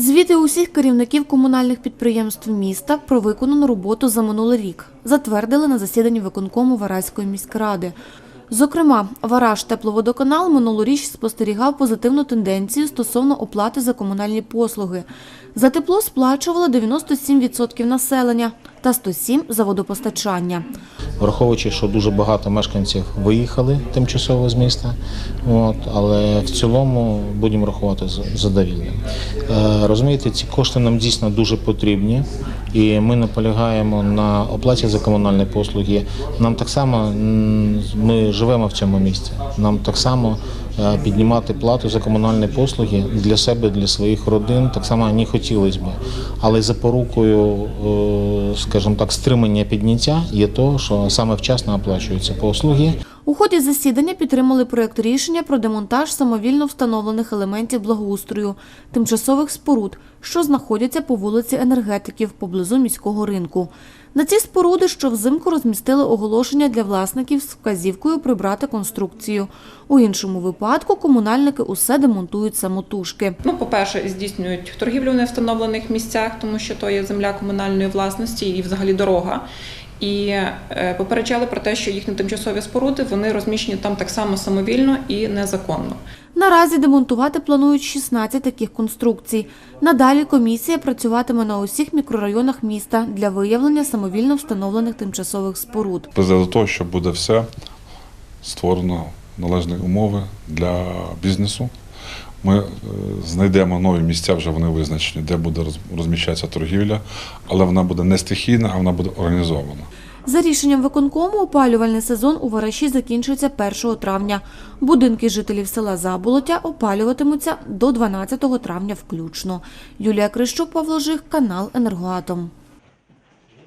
Звіти усіх керівників комунальних підприємств міста про виконану роботу за минулий рік затвердили на засіданні виконкому Вараської міськради. Зокрема, Вараж тепловодоканал минулоріч спостерігав позитивну тенденцію стосовно оплати за комунальні послуги. За тепло сплачувало 97% населення та 107% за водопостачання. враховуючи, що дуже багато мешканців виїхали тимчасово з міста, от, але в цілому будемо рахувати задовільним. Е, розумієте, ці кошти нам дійсно дуже потрібні, і ми наполягаємо на оплаті за комунальні послуги. Нам так само ми живемо в цьому місці. Нам так само е, піднімати плату за комунальні послуги для себе, для своїх родин, так само не хотілося б. Але запорукою, е, скажімо так, стримання підняття є то, що саме вчасно оплачуються послуги. У ході засідання підтримали проєкт рішення про демонтаж самовільно встановлених елементів благоустрою тимчасових споруд, що знаходяться по вулиці енергетиків поблизу міського ринку. На ці споруди, що взимку розмістили оголошення для власників з вказівкою прибрати конструкцію. У іншому випадку комунальники усе демонтують самотужки. Ну, по-перше, здійснюють торгівлю в невстановлених місцях, тому що то є земля комунальної власності і взагалі дорога. І е, попереджали про те, що їхні тимчасові споруди вони розміщені там так само самовільно і незаконно. Наразі демонтувати планують 16 таких конструкцій. Надалі комісія працюватиме на усіх мікрорайонах міста для виявлення самовільно встановлених тимчасових споруд. призведе того, що буде все створено належні умови для бізнесу. Ми е, знайдемо нові місця, вже вони визначені, де буде роз- розміщатися торгівля, але вона буде не стихійна, а вона буде організована. За рішенням виконкому опалювальний сезон у Вараші закінчується 1 травня. Будинки жителів села Заболотя опалюватимуться до 12 травня включно. Юлія Крищук, Павло Жих, канал Енергоатом.